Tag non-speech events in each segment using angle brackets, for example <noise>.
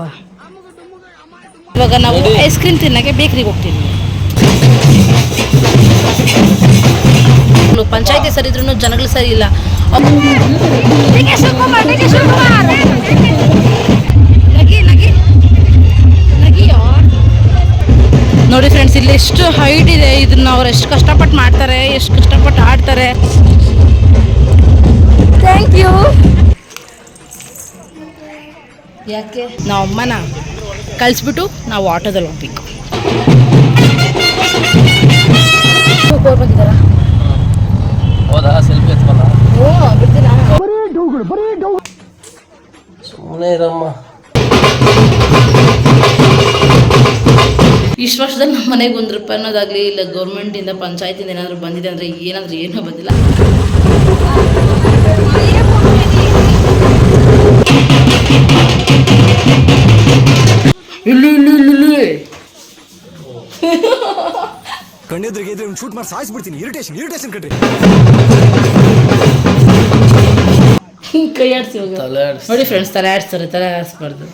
ಪಾಪ ಇವಾಗ ನಾವು ಐಸ್ ಕ್ರೀಮ್ ತಿನ್ನಕ್ಕೆ ಬೇಕ್ರಿಗೆ ಹೋಗ್ತೀವಿ ಪಂಚಾಯತಿ ಸರಿ ಇದ್ರೂ ಜನಗಳು ಸರಿ ಇಲ್ಲ. ನೋಡಿ ಫ್ರೆಂಡ್ಸ್ ಇಲ್ಲಿ ಎಷ್ಟು ಹೈಟ್ ಇದೆ. ಇದನ್ನ ಅವ್ರು ಎಷ್ಟು ಕಷ್ಟಪಟ್ಟು ಮಾಡ್ತಾರೆ ಎಷ್ಟು ಕಷ್ಟಪಟ್ಟು ಆಡ್ತಾರೆ. ಥ್ಯಾಂಕ್ ಯು ಯಾಕೆ? ನಾವು ಅಮ್ಮನ ಕಳಿಸ್ಬಿಟ್ಟು ನಾವು ಆಟೋದಲ್ಲಿ ಹೋಗ್ಬೇಕು. ಬಂದಿದ್ದಾರಾ? ಹೌದಾ? ಸೆಲ್ಫಿ ಎತ್ಕೊಲ್ಲ ಓ ಬಿಡ್ತೀರಾ? ಸುಮ್ಮನೆ ಇರಮ್ಮ. ಇಷ್ಟು ವರ್ಷದಲ್ಲಿ ನಮ್ಮ ಮನೆಗೆ ಒಂದು ರೂಪಾಯಿ ಅನ್ನೋದಾಗಲಿ ಇಲ್ಲ ಗೌರ್ಮೆಂಟಿಂದ ಪಂಚಾಯತಿಂದ ಏನಾದರೂ ಬಂದಿದೆ ಅಂದರೆ ಏನಾದರೂ ಏನೂ ಬಂದಿಲ್ಲ. ಇಲ್ಲಿ ಇಲ್ಲಿ ಇಲ್ಲಿ ಇಲ್ಲಿ. ಕಣ್ಣೆದ್ರಿಗೆ ಇದ್ರೆ ಶೂಟ್ ಮಾಡಿ ಸಾಯಿಸ್ಬಿಡ್ತೀನಿ ಇರಿಟೇಷನ್ ಇರಿಟೇಷನ್ ಕಟ್ರಿ ಕೈ ಆಡಿಸಿ ಹೋಗಿ ತಲೆ ಆಡ್ಸ್. ನೋಡಿ ಫ್ರೆಂಡ್ಸ್ ತಲೆ ಆಡಿಸ್ತಾರೆ ತಲೆ ಆಡಿಸ್ಬಾರ್ದು.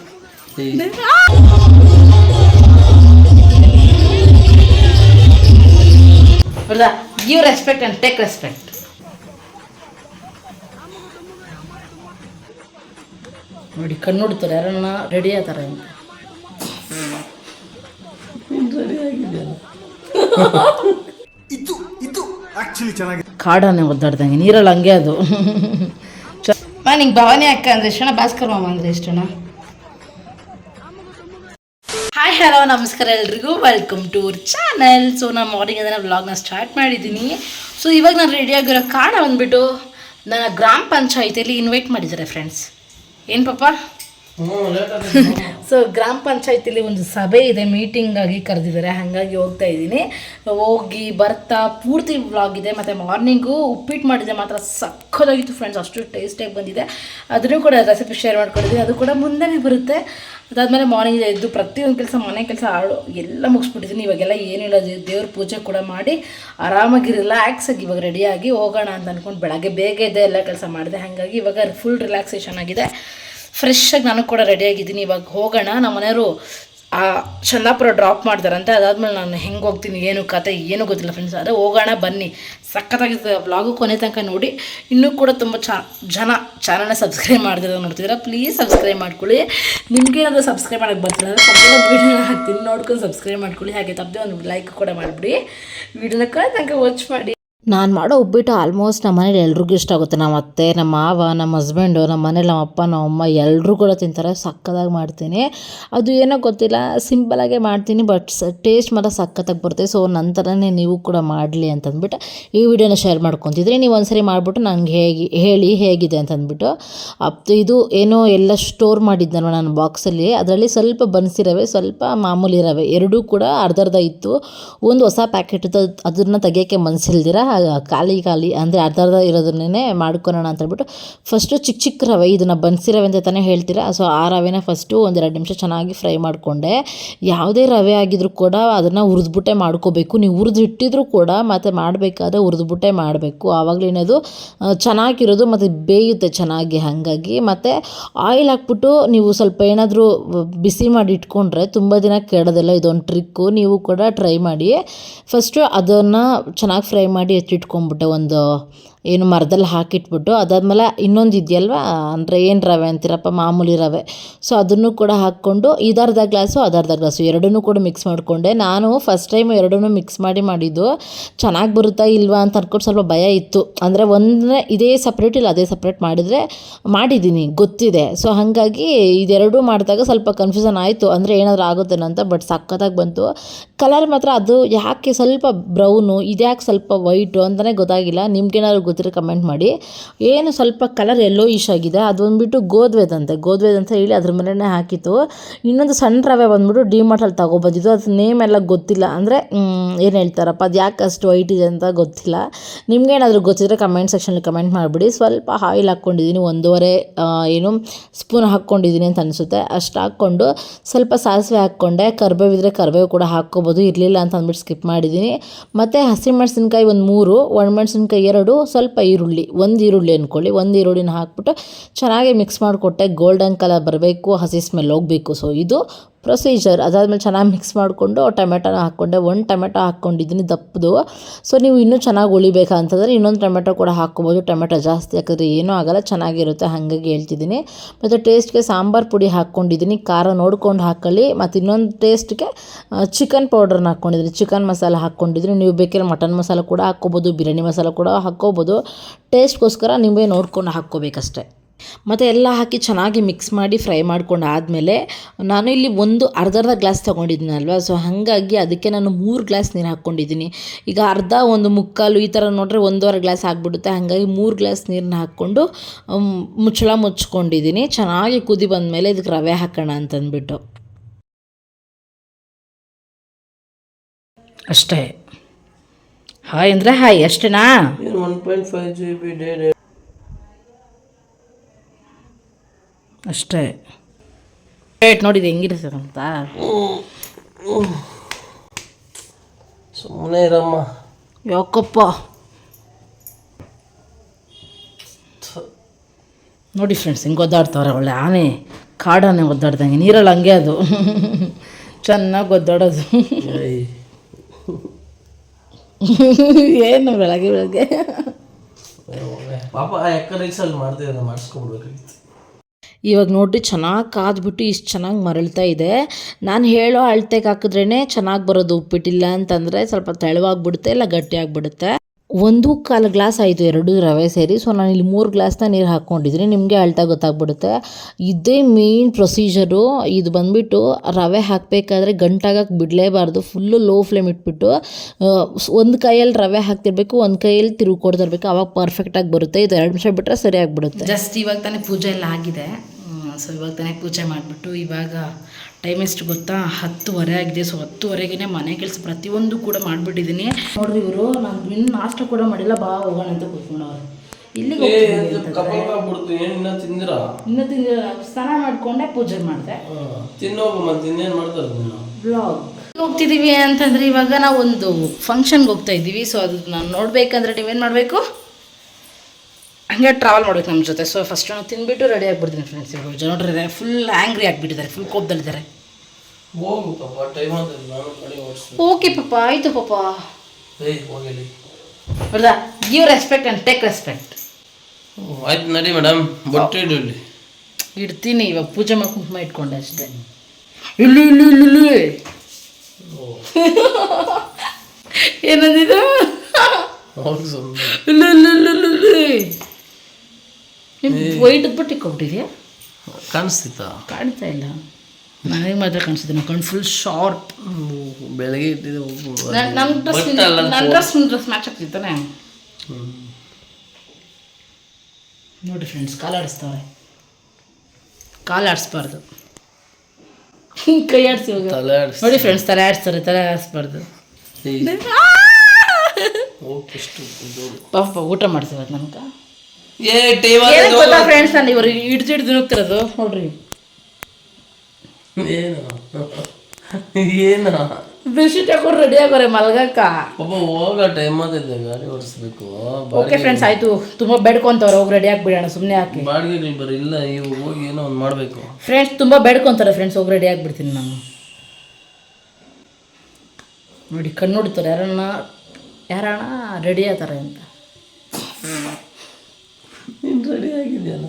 ಹೌದಾ give respect and take respect ನೋಡಿ ಕಣ್ಣು ನೋಡ್ತಾರೆ ಯಾರನ್ನ ರೆಡಿ ಆತಾರೆ ಅಂತ. ಇದು ಇದು ಆಕ್ಚುಲಿ ಚೆನ್ನಾಗಿದೆ ಕಾಡಾನೆ ಒದ್ದಾಡ್ದಂಗೆ, ನೀರಲ್ಲಿ ಹಂಗೆ ಅದು. ಮಾ, ನಿಂಗೆ ಭವಾನಿ ಅಕ್ಕ ಅಂದ್ರೆ ಇಷ್ಟಣ ಭಾಸ್ಕರ್ ಮಾಮ ಅಂದ್ರೆ ಇಷ್ಟಣ ಹಾಯ್ ಹಲೋ ನಮಸ್ಕಾರ ಎಲ್ರಿಗೂ. Welcome to our channel so ನಾನು ಮಾರ್ನಿಂಗ್ ಅದನ್ನು ವ್ಲಾಗ್ನ ಸ್ಟಾರ್ಟ್ ಮಾಡಿದ್ದೀನಿ. ಸೊ ಇವಾಗ ನಾನು ರೆಡಿಯಾಗಿರೋ ಕಾರಣ ಬಂದ್ಬಿಟ್ಟು, ನನ್ನ ಗ್ರಾಮ ಪಂಚಾಯತಿಯಲ್ಲಿ ಇನ್ವೈಟ್ ಮಾಡಿದ್ದಾರೆ ಫ್ರೆಂಡ್ಸ್ ಏನು ಪಾಪ? ಸೊ <laughs> ಗ್ರಾಮ ಪಂಚಾಯತಿಲಿ ಒಂದು ಸಭೆ ಇದೆ ಮೀಟಿಂಗ್ ಆಗಿ ಕರೆದಿದ್ದಾರೆ. ಹಾಗಾಗಿ ಹೋಗ್ತಾ ಇದ್ದೀನಿ. ಹೋಗಿ ಬರ್ತಾ ಪೂರ್ತಿ ವ್ಲಾಗ್ ಇದೆ, ಮತ್ತು ಮಾರ್ನಿಂಗು ಉಪ್ಪಿಟ್ಟು ಮಾಡಿದೆ ಮಾತ್ರ ಸಕ್ಕತ್ತಾಗಿತ್ತು ಫ್ರೆಂಡ್ಸ್ ಅಷ್ಟು ಟೇಸ್ಟಿಯಾಗಿ ಬಂದಿದೆ. ಅದನ್ನು ಕೂಡ ರೆಸಿಪಿ ಶೇರ್ ಮಾಡ್ಕೊಂಡಿದ್ದೀನಿ. ಅದು ಕೂಡ ಮುಂದೆನೇ ಬರುತ್ತೆ. ಅದಾದಮೇಲೆ ಮಾರ್ನಿಂಗ್ ಎದ್ದು ಪ್ರತಿಯೊಂದು ಕೆಲಸ, ಮನೆ ಕೆಲಸ ಆಳು ಎಲ್ಲ ಮುಗಿಸ್ಬಿಟ್ಟಿದ್ದೀನಿ. ಇವಾಗೆಲ್ಲ ಏನಿಲ್ಲ ದೇವ್ರ ಪೂಜೆ ಕೂಡ ಮಾಡಿ ಆರಾಮಾಗಿ ರಿಲ್ಯಾಕ್ಸ್ ಆಗಿ ಇವಾಗ ರೆಡಿಯಾಗಿ ಹೋಗೋಣ ಅಂತ ಅಂದ್ಕೊಂಡು ಬೆಳಗ್ಗೆ ಬೇಗ ಇದೆ ಎಲ್ಲ ಕೆಲಸ ಮಾಡಿದೆ. ಹಾಗಾಗಿ ಇವಾಗ ಫುಲ್ ರಿಲ್ಯಾಕ್ಸೇಷನ್ ಆಗಿದೆ. ಫ್ರೆಶ್ ಆಗಿ ನಾನು ಕೂಡ ರೆಡಿಯಾಗಿದ್ದೀನಿ ಇವಾಗ ಹೋಗೋಣ. ನಮ್ಮ ಮನೆಯವರು ಆ ಚಂದಾಪುರ ಡ್ರಾಪ್ ಮಾಡ್ತಾರಂತೆ ಅದಾದ್ಮೇಲೆ ನಾನು ಹೆಂಗೆ ಹೋಗ್ತೀನಿ, ಏನು ಕತೆ, ಏನು ಗೊತ್ತಿಲ್ಲ ಫ್ರೆಂಡ್ಸ್ ಆದರೆ ಹೋಗೋಣ, ಬನ್ನಿ. ಸಖತ್ತಾಗಿರ್ತದೆ ಬ್ಲಾಗು ಕೊನೆ ತನಕ ನೋಡಿ. ಇನ್ನೂ ಕೂಡ ತುಂಬ ಚಾ ಜನ ಚಾನಲ್ನ ಸಬ್ಸ್ಕ್ರೈಬ್ ಮಾಡ್ತಿರೋ ನೋಡ್ತಿದ್ದೀರಾ? ಪ್ಲೀಸ್ ಸಬ್ಸ್ಕ್ರೈಬ್ ಮಾಡ್ಕೊಳ್ಳಿ. ನಿಮಗೇನಾದರೂ ಸಬ್ಸ್ಕ್ರೈಬ್ ಮಾಡೋಕ್ಕೆ ಬರ್ತಿಲ್ಲ ಅಂದರೆ ವೀಡಿಯೋನ ಹಾಕ್ತೀನಿ. ನೋಡ್ಕೊಂಡು ಸಬ್ಸ್ಕ್ರೈಬ್ ಮಾಡ್ಕೊಳ್ಳಿ. ಹಾಗೆ ತಪ್ಪದೆ ಒಂದು ಲೈಕ್ ಕೂಡ ಮಾಡಿಬಿಡಿ. ವೀಡಿಯೋನ ಕೂಡ ತನಕ ವಾಚ್ ಮಾಡಿ. ನಾನು ಮಾಡೋ ಉಪ್ಪಿಟ್ಟು ಆಲ್ಮೋಸ್ಟ್ ನಮ್ಮ ಮನೇಲಿ ಎಲ್ರಿಗೂ ಇಷ್ಟ ಆಗುತ್ತೆ. ನಮ್ಮ ಅತ್ತೆ ನಮ್ಮ ಮಾವ ನಮ್ಮ ಹಸ್ಬೆಂಡು ನಮ್ಮ ಮನೇಲಿ ನಮ್ಮ ಅಪ್ಪ ನಮ್ಮ ಅಮ್ಮ ಎಲ್ಲರೂ ಕೂಡ ತಿಂತಾರೆ. ಸಕ್ಕತ್ತಾಗಿ ಮಾಡ್ತೀನಿ. ಅದು ಏನೋ ಗೊತ್ತಿಲ್ಲ ಸಿಂಪಲಾಗೇ ಮಾಡ್ತೀನಿ ಬಟ್ ಟೇಸ್ಟ್ ಮಾತ್ರ ಸಕ್ಕತ್ತಾಗಿ ಬರುತ್ತೆ. ಸೊ ನಂತರನೇ ನೀವು ಕೂಡ ಮಾಡಲಿ ಅಂತಂದ್ಬಿಟ್ಟು ಈ ವಿಡಿಯೋನ ಶೇರ್ ಮಾಡ್ಕೊತಿದ್ರೆ. ನೀವು ಒಂದ್ಸರಿ ಮಾಡಿಬಿಟ್ಟು ನಂಗೆ ಹೇಗೆ, ಹೇಳಿ ಹೇಗಿದೆ ಅಂತಂದ್ಬಿಟ್ಟು. ಅಪ್ ಇದು ಏನೋ ಎಲ್ಲ ಸ್ಟೋರ್ ಮಾಡಿದ್ದನೋ ನಾನು ಬಾಕ್ಸಲ್ಲಿ ಅದರಲ್ಲಿ ಸ್ವಲ್ಪ ಬನ್ಸಿರವೆ ಸ್ವಲ್ಪ ಮಾಮೂಲಿ ಇರವೆ. ಎರಡೂ ಕೂಡ ಅರ್ಧ ಅರ್ಧ ಇತ್ತು. ಒಂದು ಹೊಸ ಪ್ಯಾಕೆಟ್ ಅದನ್ನು ತೆಗಿಯೋಕ್ಕೆ ಮನಸ್ಸಿಲ್ದಿರ ಖಾಲಿ ಖಾಲಿ ಅಂದರೆ ಅರ್ಧ ಅರ್ಧ ಇರೋದನ್ನೇ ಮಾಡ್ಕೊಳೋಣ ಅಂತ ಹೇಳ್ಬಿಟ್ಟು ಫಸ್ಟು ಚಿಕ್ಕ ಚಿಕ್ಕ ರವೆ, ಇದನ್ನು ಬನ್ಸಿ ರವೆ ಅಂತ ತಾನೇ ಹೇಳ್ತೀರಾ? ಸೊ ಆ ರವೆನ ಫಸ್ಟು ಒಂದೆರಡು ನಿಮಿಷ ಚೆನ್ನಾಗಿ ಫ್ರೈ ಮಾಡಿಕೊಂಡೆ. ಯಾವುದೇ ರವೆ ಆಗಿದ್ರು ಕೂಡ ಅದನ್ನು ಹುರಿದ್ಬಿಟ್ಟೆ ಮಾಡ್ಕೋಬೇಕು. ನೀವು ಹುರಿದು ಇಟ್ಟಿದ್ರು ಕೂಡ ಮತ್ತು ಮಾಡಬೇಕಾದ್ರೆ ಹುರಿದ್ಬಿಟ್ಟೆ ಮಾಡಬೇಕು. ಆವಾಗಲೇನದು ಚೆನ್ನಾಗಿರೋದು ಮತ್ತು ಬೇಯುತ್ತೆ ಚೆನ್ನಾಗಿ ಹಾಗಾಗಿ. ಮತ್ತು ಆಯಿಲ್ ಹಾಕ್ಬಿಟ್ಟು ನೀವು ಸ್ವಲ್ಪ ಏನಾದರೂ ಬಿಸಿ ಮಾಡಿ ಇಟ್ಕೊಂಡ್ರೆ ತುಂಬ ದಿನ ಕೆಡೋದಿಲ್ಲ, ಇದೊಂದು ಟ್ರಿಕ್ಕು ನೀವು ಕೂಡ ಟ್ರೈ ಮಾಡಿ. ಫಸ್ಟು ಅದನ್ನು ಚೆನ್ನಾಗಿ ಫ್ರೈ ಮಾಡಿ ಎತ್ತಿಟ್ಕೊಂಡ್ಬಿಟ್ಟೆ ಒಂದು ಏನು ಮರದಲ್ಲಿ ಹಾಕಿಟ್ಬಿಟ್ಟು ಅದಾದಮೇಲೆ ಇನ್ನೊಂದು ಇದೆಯಲ್ವಾ? ಅಂದರೆ ಏನು ರವೆ ಅಂತೀರಪ್ಪ? ಮಾಮೂಲಿ ರವೆ. ಸೊ ಅದನ್ನು ಕೂಡ ಹಾಕ್ಕೊಂಡು ಇದರ್ಧ ಗ್ಲಾಸು ಅದರ್ಧ ಗ್ಲಾಸು ಎರಡನ್ನೂ ಕೂಡ ಮಿಕ್ಸ್ ಮಾಡಿಕೊಂಡೆ. ನಾನು ಫಸ್ಟ್ ಟೈಮ್ ಎರಡನ್ನೂ ಮಿಕ್ಸ್ ಮಾಡಿ ಮಾಡಿದ್ದು ಚೆನ್ನಾಗಿ ಬರುತ್ತಾ ಇಲ್ವಾ ಅಂತ ಅಂದ್ಕೊಂಡು ಸ್ವಲ್ಪ ಭಯ ಇತ್ತು. ಅಂದರೆ ಒಂದನೇ ಇದೇ ಸಪ್ರೇಟ್ ಇಲ್ಲ, ಅದೇ ಸಪ್ರೇಟ್ ಮಾಡಿದರೆ ಮಾಡಿದ್ದೀನಿ, ಗೊತ್ತಿದೆ. ಸೊ ಹಾಗಾಗಿ ಇದೆರಡೂ ಮಾಡಿದಾಗ ಸ್ವಲ್ಪ ಕನ್ಫ್ಯೂಷನ್ ಆಯಿತು. ಅಂದರೆ ಏನಾದರೂ ಆಗುತ್ತೇನೋ ಅಂತ ಬಟ್ ಸಕ್ಕತ್ತಾಗಿ ಬಂತು. ಕಲರ್ ಮಾತ್ರ ಅದು ಯಾಕೆ ಸ್ವಲ್ಪ ಬ್ರೌನು ಇದ್ಯಾಕೆ ಸ್ವಲ್ಪ ವೈಟು ಅಂತಲೇ ಗೊತ್ತಾಗಿಲ್ಲ. ನಿಮ್ಗೇನಾದ್ರು ಗೊತ್ತಿರೋ ಕಮೆಂಟ್ ಮಾಡಿ. ಏನು ಸ್ವಲ್ಪ ಕಲರ್ ಎಲ್ಲೋ ಇಶ್ ಆಗಿದೆ, ಅದು ಬಂದ್ಬಿಟ್ಟು ಅಂತ. ಗೋದ್ವೇದ್ ಅಂತ ಹೇಳಿ ಅದ್ರ ಮೇಲೇ ಹಾಕಿತ್ತು. ಇನ್ನೊಂದು ಸಣ್ಣ ರವೆ ಬಂದ್ಬಿಟ್ಟು ಡಿಮಾರ್ಟಲ್ಲಿ ತೊಗೊಬಂದಿದ್ದು. ಅದು ನೇಮ್ ಎಲ್ಲ ಗೊತ್ತಿಲ್ಲ. ಅಂದರೆ ಏನು ಹೇಳ್ತಾರಪ್ಪ, ಅದು ಯಾಕೆ ಅಷ್ಟು ವೈಟ್ ಇದೆ ಅಂತ ಗೊತ್ತಿಲ್ಲ. ನಿಮ್ಗೇನಾದರೂ ಗೊತ್ತಿದ್ರೆ ಕಮೆಂಟ್ ಸೆಕ್ಷನಲ್ಲಿ ಕಮೆಂಟ್ ಮಾಡಿಬಿಡಿ. ಸ್ವಲ್ಪ ಆಯಿಲ್ ಹಾಕ್ಕೊಂಡಿದ್ದೀನಿ, ಒಂದೂವರೆ ಏನು ಸ್ಪೂನ್ ಹಾಕ್ಕೊಂಡಿದ್ದೀನಿ ಅಂತ ಅನಿಸುತ್ತೆ. ಅಷ್ಟು ಹಾಕ್ಕೊಂಡು ಸ್ವಲ್ಪ ಸಾಸಿವೆ ಹಾಕ್ಕೊಂಡೆ. ಕರ್ಬೇವಿದ್ರೆ ಕರ್ಬೇವು ಕೂಡ ಹಾಕ್ಕೋಬೋದು. ಇರಲಿಲ್ಲ ಅಂತ ಅಂದ್ಬಿಟ್ಟು ಸ್ಕಿಪ್ ಮಾಡಿದ್ದೀನಿ. ಮತ್ತು ಹಸಿಮೆಣಸಿನ್ಕಾಯಿ ಒಂದು ಮೂರು, ಒಣಮೆಣಸಿನ್ಕಾಯಿ ಎರಡು, ಸ್ವಲ್ಪ ಸ್ವಲ್ಪ ಈರುಳ್ಳಿ, ಒಂದು ಈರುಳ್ಳಿ ಅಂದ್ಕೊಳ್ಳಿ ಒಂದು ಈರುಳ್ಳಿನ ಹಾಕ್ಬಿಟ್ಟು ಚೆನ್ನಾಗಿ ಮಿಕ್ಸ್ ಮಾಡಿಕೊಟ್ಟೆ ಗೋಲ್ಡನ್ ಕಲರ್ ಬರಬೇಕು, ಹಸಿ ಸ್ಮೆಲ್ ಹೋಗಬೇಕು. ಸೊ ಇದು ಪ್ರೊಸೀಜರ್ ಅದಾದಮೇಲೆ ಚೆನ್ನಾಗಿ ಮಿಕ್ಸ್ ಮಾಡಿಕೊಂಡು ಟೊಮೆಟೊನ ಹಾಕ್ಕೊಂಡೆ. ಒಂದು ಟೊಮೆಟೊ ಹಾಕ್ಕೊಂಡಿದ್ದೀನಿ ದಪ್ಪದು. ಸೊ ನೀವು ಇನ್ನೂ ಚೆನ್ನಾಗಿ ಉಳಿಬೇಕಂತಂದರೆ ಇನ್ನೊಂದು ಟೊಮೆಟೊ ಕೂಡ ಹಾಕ್ಕೊಬೋದು. ಟೊಮೆಟೊ ಜಾಸ್ತಿ ಹಾಕಿದ್ರೆ ಏನೂ ಆಗಲ್ಲ, ಚೆನ್ನಾಗಿರುತ್ತೆ. ಹಾಗಾಗಿ ಹೇಳ್ತಿದ್ದೀನಿ. ಮತ್ತು ಟೇಸ್ಟ್ಗೆ ಸಾಂಬಾರು ಪುಡಿ ಹಾಕ್ಕೊಂಡಿದ್ದೀನಿ. ಖಾರ ನೋಡ್ಕೊಂಡು ಹಾಕೊಳ್ಳಿ ಮತ್ತು ಇನ್ನೊಂದು ಟೇಸ್ಟ್ಗೆ ಚಿಕನ್ ಪೌಡ್ರನ್ನ ಹಾಕ್ಕೊಂಡಿದ್ದೀನಿ. ಚಿಕನ್ ಮಸಾಲ ಹಾಕ್ಕೊಂಡಿದ್ದೀನಿ. ನೀವು ಬೇಕಿರೋ ಮಟನ್ ಮಸಾಲ ಕೂಡ ಹಾಕ್ಕೊಬೋದು, ಬಿರಿಯಾನಿ ಮಸಾಲ ಕೂಡ ಹಾಕ್ಕೋಬೋದು. ಟೇಸ್ಟ್ಗೋಸ್ಕರ ನಿಮಗೆ ನೋಡ್ಕೊಂಡು ಹಾಕ್ಕೋಬೇಕಷ್ಟೆ. ಮತ್ತು ಎಲ್ಲ ಹಾಕಿ ಚೆನ್ನಾಗಿ ಮಿಕ್ಸ್ ಮಾಡಿ ಫ್ರೈ ಮಾಡ್ಕೊಂಡು ಆದಮೇಲೆ ನಾನು ಇಲ್ಲಿ ಒಂದು ಅರ್ಧ ಅರ್ಧ ಗ್ಲಾಸ್ ತೊಗೊಂಡಿದ್ದೀನಲ್ವ? ಸೊ ಹಾಗಾಗಿ ಅದಕ್ಕೆ ನಾನು ಮೂರು ಗ್ಲಾಸ್ ನೀರು ಹಾಕ್ಕೊಂಡಿದ್ದೀನಿ. ಈಗ ಅರ್ಧ, ಒಂದು ಮುಕ್ಕಾಲು ಈ ಥರ ನೋಡಿದ್ರೆ ಒಂದೂವರೆ ಗ್ಲಾಸ್ ಆಗಿಬಿಡುತ್ತೆ. ಹಾಗಾಗಿ ಮೂರು ಗ್ಲಾಸ್ ನೀರನ್ನ ಹಾಕ್ಕೊಂಡು ಮುಚ್ಚಳ ಮುಚ್ಕೊಂಡಿದ್ದೀನಿ. ಚೆನ್ನಾಗಿ ಕುದಿ ಬಂದಮೇಲೆ ಇದಕ್ಕೆ ರವೆ ಹಾಕೋಣ ಅಂತಂದ್ಬಿಟ್ಟು. ಅಷ್ಟೇ. ಹಾಯ್ ಅಂದರೆ ಹಾಯ್, ಅಷ್ಟೇನಾ? ಒನ್ ಪಾಯಿಂಟ್ ಫೈವ್ ಅಷ್ಟೇ. ರೇಟ್ ನೋಡಿದೆ ಹೆಂಗಿರುತ್ತೆ ಅಂತ. ಸುಮ್ಮನೆ ಇರಮ್ಮ. ಯಾಕಪ್ಪ? ನೋಡಿ ಫ್ರೆಂಡ್ಸ್ ಹಿಂಗೆ ಒದ್ದಾಡ್ತಾವ್ರೆ ಒಳ್ಳೆ ಆನೆ. ಕಾಡಾನೆ ಒದ್ದಾಡ್ದಂಗೆ ನೀರಲ್ಲಿ ಹಂಗೆ ಅದು. ಚೆನ್ನಾಗಿ ಒದ್ದಾಡೋದು. ಏನು ಬೆಳಗ್ಗೆ ಬೆಳಗ್ಗೆ? ಪಾಪ ಎಕ್ಕ ರೈಸಲ್ಲಿ ಮಾಡ್ತೀವಿ ಮಾಡಿಸ್ಕೊಬಿಡ್ಬೇಕಾಗಿತ್ತು ಇವಾಗ ನೋಡಿರಿ ಚೆನ್ನಾಗಿ ಕಾದ್ಬಿಟ್ಟು ಇಷ್ಟು ಚೆನ್ನಾಗಿ ಮರಳ್ತಾ ಇದೆ. ನಾನು ಹೇಳೋ ಅಳತೆಗೆ ಹಾಕಿದ್ರೇ ಚೆನ್ನಾಗಿ ಬರೋದು ಉಪ್ಪಿಟ್ಟಿಲ್ಲ ಅಂತಂದರೆ ಸ್ವಲ್ಪ ತೆಳುವಾಗ್ಬಿಡುತ್ತೆ, ಇಲ್ಲ ಗಟ್ಟಿಯಾಗ್ಬಿಡುತ್ತೆ. ಒಂದು ಕಾಲು ಗ್ಲಾಸ್ ಆಯಿತು ಎರಡು ರವೆ ಸೇರಿ, ಸೊ ನಾನು ಇಲ್ಲಿ ಮೂರು ಗ್ಲಾಸ್ನ ನೀರು ಹಾಕ್ಕೊಂಡಿದ್ದೀನಿ ನಿಮಗೆ ಅಳ್ತಾ ಗೊತ್ತಾಗ್ಬಿಡುತ್ತೆ. ಇದೇ ಮೇನ್ ಪ್ರೊಸೀಜರು ಇದು ಬಂದುಬಿಟ್ಟು ರವೆ ಹಾಕಬೇಕಾದ್ರೆ ಗಂಟಾಗಕ್ಕೆ ಬಿಡಲೇಬಾರ್ದು ಫುಲ್ಲು ಲೋ ಫ್ಲೇಮ್ ಇಟ್ಬಿಟ್ಟು ಒಂದು ಕೈಯಲ್ಲಿ ರವೆ ಹಾಕ್ತಿರ್ಬೇಕು, ಒಂದು ಕೈಯಲ್ಲಿ ತಿರುಗಿ ಕೊಡ್ತಿರ್ಬೇಕು ಅವಾಗ ಪರ್ಫೆಕ್ಟಾಗಿ ಬರುತ್ತೆ. ಇದು ಎರಡು ನಿಮಿಷ ಬಿಟ್ಟರೆ ಸರಿಯಾಗಿ ಬಿಡುತ್ತೆ ಜಸ್ಟ್ ಇವಾಗ ತಾನೇ ಪೂಜೆ ಎಲ್ಲ ಆಗಿದೆ. ಸೊ ಇವಾಗ ತಾನೇ ಪೂಜೆ ಮಾಡಿಬಿಟ್ಟು ಇವಾಗ ಟೈಮ್ ಎಷ್ಟು ಗೊತ್ತಾ? ಹತ್ತುವರೆ ಆಗಿದೆ. ಸೊ ಹತ್ತುವರೆಗೆ ಮನೆ ಕೆಲಸ ಪ್ರತಿಯೊಂದು ಕೂಡ ಮಾಡಿಬಿಟ್ಟಿದ್ದೀನಿ ನೋಡ್ರಿ ಇವರು ನಾನು ಇನ್ನು ನಾಷ್ಟ ಕೂಡ ಮಾಡಿಲ್ಲ ಬಾ ಹೋಗೋಣ ಅಂತ ಕೂತ್ಕೊಂಡವ್ರು ಇಲ್ಲಿಗೆ ಇನ್ನೂ ತಿಂದ ಸ್ನಾನ ಮಾಡಿಕೊಂಡೆ ಪೂಜೆ ಮಾಡಿದೆ. ಬ್ಲಾಗ್ ಹೋಗ್ತಿದ್ದೀವಿ ಅಂತಂದ್ರೆ ಇವಾಗ ನಾವು ಒಂದು ಫಂಕ್ಷನ್ಗೆ ಹೋಗ್ತಾ ಇದ್ದೀವಿ. ಸೊ ಅದನ್ನ ನಾನು ನೋಡ್ಬೇಕಂದ್ರೆ ನೀವೇನು ಮಾಡಬೇಕು? ಹಂಗೆ ಟ್ರಾವೆಲ್ ಮಾಡ್ಬೇಕು ನಮ್ಮ ಜೊತೆ. ಸೊ ಫಸ್ಟ್ ನಾನು ತಿಂದ್ಬಿಟ್ಟು ರೆಡಿ ಆಗಿಬಿಡ್ತೀನಿ ಫ್ರೆಂಡ್ಸ್ ಇವಾಗ ಜನ ನೋಡ್ರಿ ಫುಲ್ ಆ್ಯಂಗ್ರಿ ಆಗಿಬಿಟ್ಟಿದ್ದಾರೆ ಫುಲ್ ಕೋಪದಲ್ಲಿದ್ದಾರೆ. ಓಕೆ ಪಾಪ ಆಯಿತು ಪಾಪ ಹೌದಾ give respect and take respect ಆಯ್ತು ನಡಿ ಮೇಡಮ್ ಬಟ್ಟೆ ಇಡಲಿ ಇಡ್ತೀನಿ ಇವಾಗ ಪೂಜೆ ಮಾಡಿ ಕುಂಕುಮ ಇಟ್ಕೊಂಡೆ ಅಷ್ಟೇ. ಇಲ್ಲಿ ಇಲ್ಲಿ ಇಲ್ಲಿ ಇಲ್ಲು. <laughs> ಏನಂದಿದ್ದು? ಇಲ್ಲ ಇಲ್ಲ ಇಲ್ಲ. ನಿಮ್ಮ ವೈಟ್ ಬಟ್ಟೆ ಕೊಟ್ಟಿದ್ಯಾ ಕಾಣಿಸ್ತಿತ್ತ? ಕಾಣ್ತಾ ಇಲ್ಲ. ನನಗೆ ಮಾತ್ರ ಕಾಣಿಸ್ತಿದ್ದೆ ಕಣ್ಣು ಫುಲ್ ಶಾರ್ಪ್ ಬೆಳಗ್ಗೆ ಇಟ್ಟಿದ್ದೆ. ನನ್ನ ಡ್ರೆಸ್ ನನ್ನ ಡ್ರೆಸ್ ನಿಮ್ಮ ಡ್ರೆಸ್ ಮ್ಯಾಚ್ ಆಗ್ತಿತ್ತಾನೆ. ನೋಡಿ ಫ್ರೆಂಡ್ಸ್ ಕಾಲು ಕಾಲಾಡಿಸ್ಬಾರ್ದು ಕಾಲು ಆಡಿಸ್ಬಾರ್ದು. ಕೈ ಆಡಿಸಿ ನೋಡಿ ಫ್ರೆಂಡ್ಸ್ ತಲೆ ಆಡಿಸ್ತಾರೆ ತಲೆ ಆಡಿಸ್ಬಾರ್ದು. <laughs> ಪಾಪ ಊಟ ಮಾಡ್ತೀವಿ ನಮ್ಗೆ? ಏ ಟೈಮ್ ಏನಕ್ಕೆ ಗೊತ್ತಾ ಫ್ರೆಂಡ್ಸ್ ನಾನು ಇವರು ಹಿಡ್ದು ಹಿಡ್ದು ನುಗ್ತಿರೋದು? ನೋಡ್ರಿ. ಏನು? ಏನು? ಬೆಡ್ಶೀಟ್ ಹಾಕೊಂಡು ರೆಡಿ ಆಗೋರೆ ಮಲ್ಗಕ್ಕ. ಪಾಪ ಹೋಗ ಟೈಮ್ ಆಗ್ತೈತೆ ಗಾಡಿ ಓಡಿಸ್ಬೇಕು. ಓಕೆ ಫ್ರೆಂಡ್ಸ್ ಆಯಿತು. ತುಂಬ ಬೇಡ್ಕೊಂತವ್ರೆ ಹೋಗಿ ರೆಡಿ ಬಿಡೋಣ ಸುಮ್ಮನೆ ಹಾಕಿ ಬಾಡಿಗೆ ಬರೀ ಇಲ್ಲ ಇವು ಹೋಗಿ ಏನೋ ಒಂದು ಮಾಡಬೇಕು. ಫ್ರೆಂಡ್ಸ್ ತುಂಬ ಬೇಡ್ಕೊಂತಾರೆ ಫ್ರೆಂಡ್ಸ್ ಹೋಗಿ ರೆಡಿ ಆಗಿಬಿಡ್ತೀನಿ ನಾನು. ನೋಡಿ ಕಣ್ಣು ನೋಡ್ತಾರೆ ಯಾರನ್ನ ಯಾರಣ್ಣ? ರೆಡಿ ಆಗ್ತಾರೆ ಅಂತ. ನೀನು ರೆಡಿ ಆಗಿದೆಯಲ್ಲ?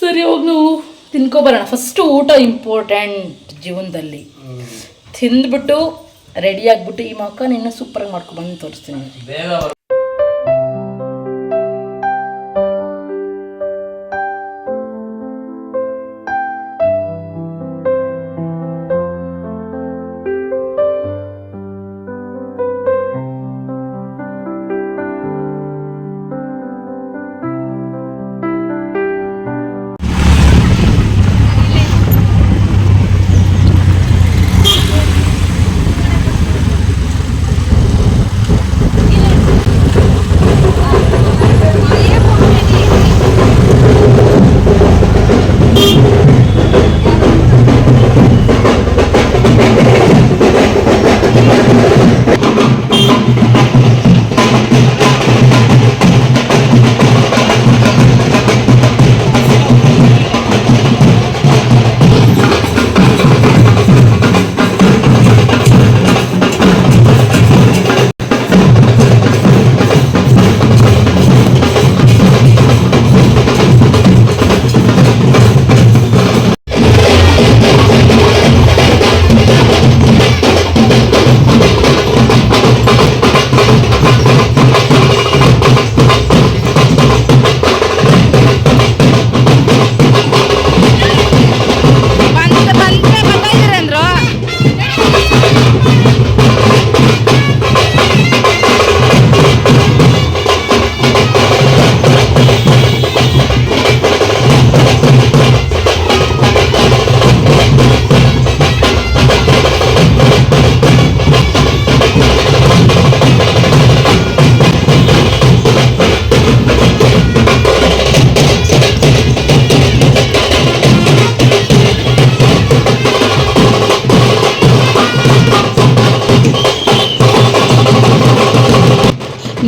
ಸರಿ ಹೋಗಿ ನಾವು ತಿನ್ಕೊಬರೋಣ ಫಸ್ಟು ಊಟ ಇಂಪಾರ್ಟೆಂಟ್ ಜೀವನದಲ್ಲಿ. ತಿಂದ್ಬಿಟ್ಟು ರೆಡಿ ಆಗಿಬಿಟ್ಟು ಈ ಮಕ್ಕ ನಿನ್ನ ಸೂಪರಾಗಿ ಮಾಡ್ಕೊಂಡ್ಬಂದು ತೋರಿಸ್ತೀನಿ.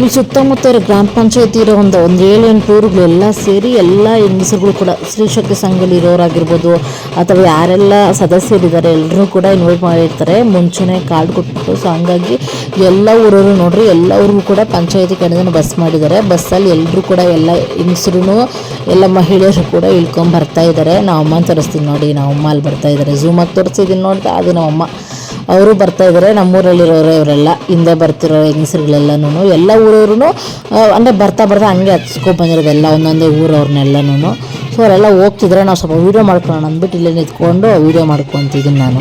ಇಲ್ಲಿ ಸುತ್ತಮುತ್ತ ಗ್ರಾಮ ಪಂಚಾಯತಿ ಇರೋ ಒಂದು ಒಂದು ಏಳು ಎಂಟು ಊರುಗಳು ಎಲ್ಲ ಸೇರಿ ಎಲ್ಲ ಹೆಂಗಸರುಗಳು ಕೂಡ ಸ್ತ್ರೀ ಶಕ್ತಿ ಸಂಘದಲ್ಲಿ ಇರೋರಾಗಿರ್ಬೋದು, ಅಥವಾ ಯಾರೆಲ್ಲ ಸದಸ್ಯರಿದ್ದಾರೆ ಎಲ್ಲರೂ ಕೂಡ ಇನ್ವೈಟ್ ಮಾಡಿರ್ತಾರೆ. ಮುಂಚೆನೆ ಕಾರ್ಡ್ ಕೊಟ್ಬಿಟ್ಟು ಸೊ ಹಂಗಾಗಿ ಎಲ್ಲ ಊರವರು ನೋಡ್ರಿ, ಎಲ್ಲ ಊರಿಗೂ ಕೂಡ ಪಂಚಾಯತಿ ಕಡೆಯಿಂದ ಬಸ್ ಮಾಡಿದ್ದಾರೆ. ಬಸ್ಸಲ್ಲಿ ಎಲ್ಲರೂ ಕೂಡ ಎಲ್ಲ ಹೆಂಗಸರು ಎಲ್ಲ ಮಹಿಳೆಯರು ಕೂಡ ಇಳ್ಕೊಂಡು ಬರ್ತಾ ಇದ್ದಾರೆ. ನಾವು ಅಮ್ಮನ ತೋರಿಸ್ತೀನಿ ನೋಡಿ, ನಾವು ಅಮ್ಮ ಅಲ್ಲಿ ಬರ್ತಾ ಇದ್ದಾರೆ. ಝೂಮಾಗಿ ತೋರಿಸಿದ್ದೀನಿ ನೋಡ್ತಾ ಅದು ನಮ್ಮಮ್ಮ. ಅವರು ಬರ್ತಾ ಇದ್ದಾರೆ ನಮ್ಮೂರಲ್ಲಿರೋರು ಇವರೆಲ್ಲ, ಹಿಂದೆ ಬರ್ತಿರೋ ಹೆಂಗಸರುಗಳೆಲ್ಲನೂ, ಎಲ್ಲ ಊರವ್ರು ಅಂದರೆ ಬರ್ತಾ ಬರ್ತಾ ಹಂಗೆ ಹತ್ಸ್ಕೊಂಡು ಬಂದಿರೋದು ಎಲ್ಲ ಒಂದೊಂದೇ ಊರವ್ರನ್ನೆಲ್ಲನೂ ಸೊ ಅವರೆಲ್ಲ ಹೋಗ್ತಿದ್ರೆ, ನಾವು ಸ್ವಲ್ಪ ವೀಡಿಯೋ ಮಾಡ್ಕೊಳ್ಳೋಣ ಅಂದ್ಬಿಟ್ಟು ಇಲ್ಲೇ ನಿಂತ್ಕೊಂಡು ವೀಡಿಯೋ ಮಾಡ್ಕೊತಿದ್ದೀನಿ ನಾನು.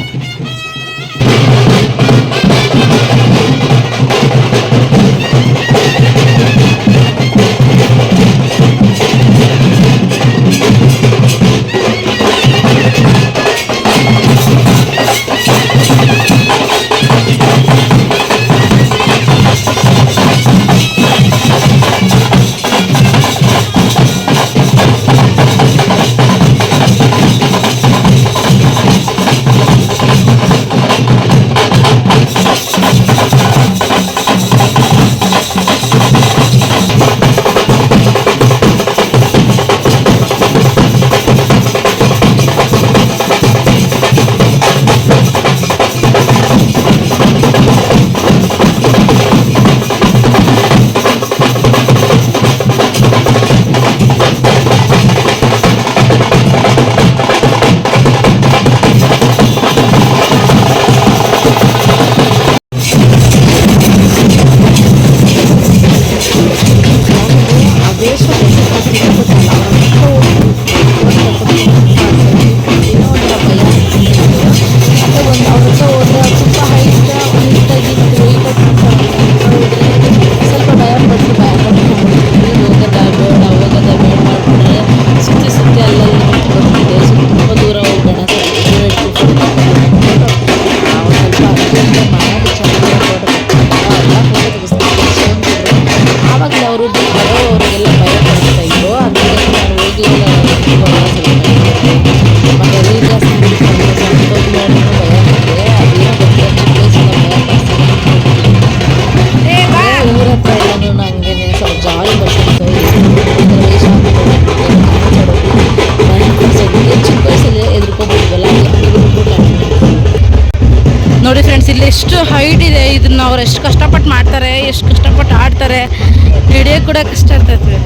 ಕೂಡ ಕಷ್ಟ ಇರ್ತೈತೆ